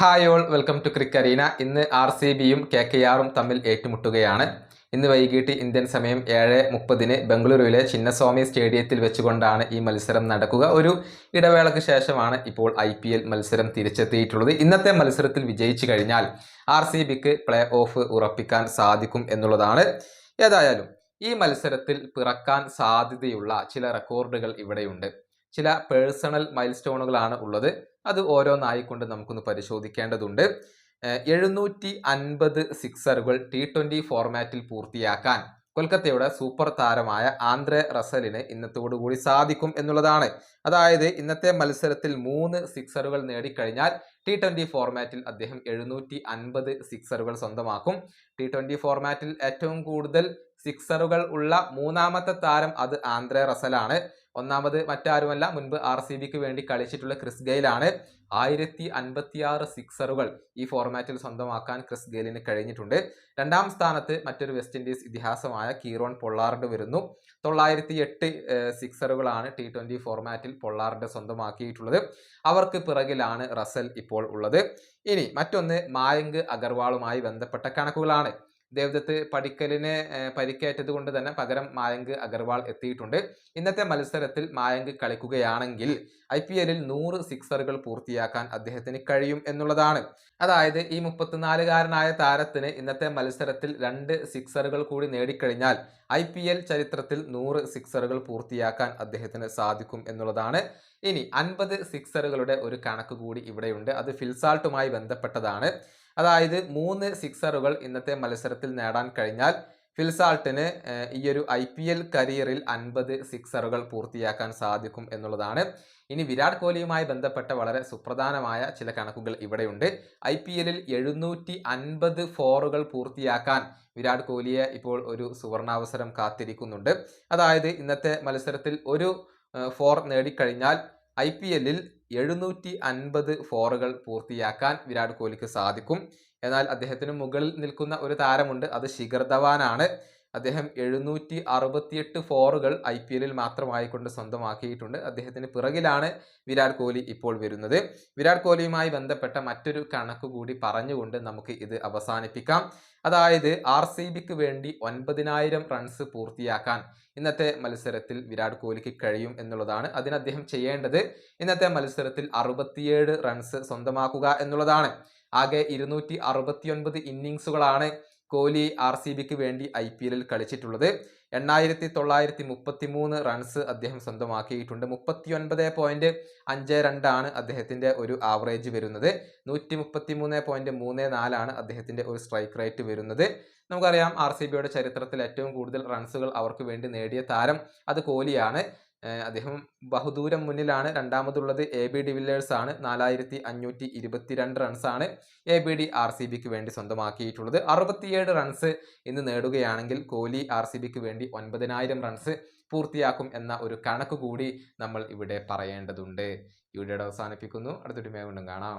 Hi all welcome to Cricarena ഇന്ന് R C ബിയും K K ആറും തമ്മിൽ ഏറ്റുമുട്ടുകയാണ്. ഇന്ന് വൈകിട്ട് ഇന്ത്യൻ സമയം ഏഴ് മുപ്പതിന് ബംഗളൂരുവിലെ ചിന്നസ്വാമി സ്റ്റേഡിയത്തിൽ വെച്ചുകൊണ്ടാണ് ഈ മത്സരം നടക്കുക. ഒരു ഇടവേളയ്ക്ക് ശേഷമാണ് ഇപ്പോൾ ഐ മത്സരം തിരിച്ചെത്തിയിട്ടുള്ളത്. ഇന്നത്തെ മത്സരത്തിൽ വിജയിച്ചു കഴിഞ്ഞാൽ ആർ സി ബിക്ക് പ്ലേ ഓഫ് ഉറപ്പിക്കാൻ സാധിക്കും എന്നുള്ളതാണ്. ഏതായാലും ഈ മത്സരത്തിൽ പിറക്കാൻ സാധ്യതയുള്ള ചില റെക്കോർഡുകൾ ഇവിടെയുണ്ട്. ചില പേഴ്സണൽ മൈൽ സ്റ്റോണുകളാണ് ഉള്ളത്. അത് ഓരോന്നായിക്കൊണ്ട് നമുക്കൊന്ന് പരിശോധിക്കേണ്ടതുണ്ട്. എഴുന്നൂറ്റി അൻപത് സിക്സറുകൾ ടി ട്വന്റി ഫോർമാറ്റിൽ പൂർത്തിയാക്കാൻ കൊൽക്കത്തയുടെ സൂപ്പർ താരമായ ആന്ദ്രെ റസലിന് ഇന്നത്തോടുകൂടി സാധിക്കും എന്നുള്ളതാണ്. അതായത് ഇന്നത്തെ മത്സരത്തിൽ മൂന്ന് സിക്സറുകൾ നേടിക്കഴിഞ്ഞാൽ ടി ട്വന്റി ഫോർമാറ്റിൽ അദ്ദേഹം എഴുന്നൂറ്റി അൻപത് സിക്സറുകൾ സ്വന്തമാക്കും. ടി ട്വന്റി ഫോർമാറ്റിൽ ഏറ്റവും കൂടുതൽ സിക്സറുകൾ ഉള്ള മൂന്നാമത്തെ താരം അത് ആന്ധ്രെ റസലാണ്. ഒന്നാമത് മറ്റാരുമല്ല മുൻപ് ആർ സി ബിക്ക് വേണ്ടി കളിച്ചിട്ടുള്ള ക്രിസ് ഗെയിലാണ്. ആയിരത്തി അൻപത്തിയാറ് സിക്സറുകൾ ഈ ഫോർമാറ്റിൽ സ്വന്തമാക്കാൻ ക്രിസ് ഗെയിലിന് കഴിഞ്ഞിട്ടുണ്ട്. രണ്ടാം സ്ഥാനത്ത് മറ്റൊരു വെസ്റ്റ് ഇൻഡീസ് ഇതിഹാസമായ കീറോൺ പൊള്ളാർഡ് വരുന്നു. തൊള്ളായിരത്തി എട്ട് സിക്സറുകളാണ് ടി ട്വന്റി ഫോർമാറ്റിൽ പൊള്ളാർഡ് സ്വന്തമാക്കിയിട്ടുള്ളത്. അവർക്ക് പിറകിലാണ് റസൽ ഇപ്പോൾ ഉള്ളത്. ഇനി മറ്റൊന്ന് മായങ്ക് അഗർവാളുമായി ബന്ധപ്പെട്ട കണക്കുകളാണ്. ദേവദത്ത് പടിക്കലിന് പരിക്കേറ്റത് കൊണ്ട് തന്നെ പകരം മായങ്ക് അഗർവാൾ എത്തിയിട്ടുണ്ട്. ഇന്നത്തെ മത്സരത്തിൽ മായങ്ക് കളിക്കുകയാണെങ്കിൽ ഐ പി എല്ലിൽ നൂറ് സിക്സറുകൾ പൂർത്തിയാക്കാൻ അദ്ദേഹത്തിന് കഴിയും എന്നുള്ളതാണ്. അതായത് ഈ മുപ്പത്തിനാലുകാരനായ താരത്തിന് ഇന്നത്തെ മത്സരത്തിൽ രണ്ട് സിക്സറുകൾ കൂടി നേടിക്കഴിഞ്ഞാൽ ഐ പി എൽ ചരിത്രത്തിൽ നൂറ് സിക്സറുകൾ പൂർത്തിയാക്കാൻ അദ്ദേഹത്തിന് സാധിക്കും എന്നുള്ളതാണ്. ഇനി അൻപത് സിക്സറുകളുടെ ഒരു കണക്ക് കൂടി ഇവിടെയുണ്ട്. അത് ഫിൽസാൾട്ടുമായി ബന്ധപ്പെട്ടതാണ്. അതായത് മൂന്ന് സിക്സറുകൾ ഇന്നത്തെ മത്സരത്തിൽ നേടാൻ കഴിഞ്ഞാൽ ഫിൽസാൾട്ടിന് ഈ ഒരു ഐ പി എൽ കരിയറിൽ അൻപത് സിക്സറുകൾ പൂർത്തിയാക്കാൻ സാധിക്കും എന്നുള്ളതാണ്. ഇനി വിരാട് കോഹ്ലിയുമായി ബന്ധപ്പെട്ട വളരെ സുപ്രധാനമായ ചില കണക്കുകൾ ഇവിടെയുണ്ട്. ഐ പി എല്ലിൽ എഴുന്നൂറ്റി അൻപത് ഫോറുകൾ പൂർത്തിയാക്കാൻ വിരാട് കോഹ്ലിയെ ഇപ്പോൾ ഒരു സുവർണാവസരം കാത്തിരിക്കുന്നുണ്ട്. അതായത് ഇന്നത്തെ മത്സരത്തിൽ ഒരു ഫോർ നേടിക്കഴിഞ്ഞാൽ ഐ പി എല്ലിൽ എഴുന്നൂറ്റി അൻപത് ഫോറുകൾ പൂർത്തിയാക്കാൻ വിരാട് കോഹ്ലിക്ക് സാധിക്കും. എന്നാൽ അദ്ദേഹത്തിന് മുകളിൽ നിൽക്കുന്ന ഒരു താരമുണ്ട്. അത് ശിഖർ ധവാനാണ്. അദ്ദേഹം എഴുന്നൂറ്റി അറുപത്തിയെട്ട് ഫോറുകൾ ഐ പി എല്ലിൽ മാത്രമായിക്കൊണ്ട് സ്വന്തമാക്കിയിട്ടുണ്ട്. അദ്ദേഹത്തിന് പിറകിലാണ് വിരാട് കോഹ്ലി ഇപ്പോൾ വരുന്നത്. വിരാട് കോഹ്ലിയുമായി ബന്ധപ്പെട്ട മറ്റൊരു കണക്ക് കൂടി പറഞ്ഞുകൊണ്ട് നമുക്ക് ഇത് അവസാനിപ്പിക്കാം. അതായത് ആർ സി ബിക്ക് വേണ്ടി ഒൻപതിനായിരം റൺസ് പൂർത്തിയാക്കാൻ ഇന്നത്തെ മത്സരത്തിൽ വിരാട് കോഹ്ലിക്ക് കഴിയും എന്നുള്ളതാണ് അതിന് അദ്ദേഹം ചെയ്യേണ്ടത്. ഇന്നത്തെ മത്സരത്തിൽ അറുപത്തിയേഴ് റൺസ് സ്വന്തമാക്കുക എന്നുള്ളതാണ്. ആകെ ഇരുന്നൂറ്റി അറുപത്തിയൊൻപത് ഇന്നിങ്സുകളാണ് കോഹ്ലി ആർ സി ബിക്ക് വേണ്ടി ഐ പി എല്ലിൽ കളിച്ചിട്ടുള്ളത്. എണ്ണായിരത്തി തൊള്ളായിരത്തി മുപ്പത്തി മൂന്ന് റൺസ് അദ്ദേഹം സ്വന്തമാക്കിയിട്ടുണ്ട്. മുപ്പത്തി ഒൻപത് പോയിന്റ് അഞ്ച് രണ്ടാണ് അദ്ദേഹത്തിന്റെ ഒരു ആവറേജ് വരുന്നത്. നൂറ്റി മുപ്പത്തി മൂന്ന് പോയിന്റ് മൂന്ന് നാലാണ് അദ്ദേഹത്തിന്റെ ഒരു സ്ട്രൈക്ക് റേറ്റ് വരുന്നത്. നമുക്കറിയാം ആർ സി ബിയുടെ ചരിത്രത്തിൽ ഏറ്റവും കൂടുതൽ റൺസുകൾ അവർക്ക് വേണ്ടി നേടിയ താരം അത് കോഹ്ലിയാണ്. അദ്ദേഹം ബഹുദൂരം മുന്നിലാണ് രണ്ടാമതുള്ളത് എ ബി ഡിവില്ലേഴ്സ് ആണ്. നാലായിരത്തി അഞ്ഞൂറ്റി ഇരുപത്തിരണ്ട് റൺസാണ് A B D R C ബിക്ക് വേണ്ടി സ്വന്തമാക്കിയിട്ടുള്ളത്. അറുപത്തിയേഴ് റൺസ് ഇന്ന് നേടുകയാണെങ്കിൽ കോഹ്ലി ആർ സി ബിക്ക് വേണ്ടി ഒൻപതിനായിരം റൺസ് പൂർത്തിയാക്കും എന്ന ഒരു കണക്ക് കൂടി നമ്മൾ ഇവിടെ പറയേണ്ടതുണ്ട്. ഇവിടെ അവസാനിപ്പിക്കുന്നു. അടുത്തൊരു മേഖണ്ടും കാണാം.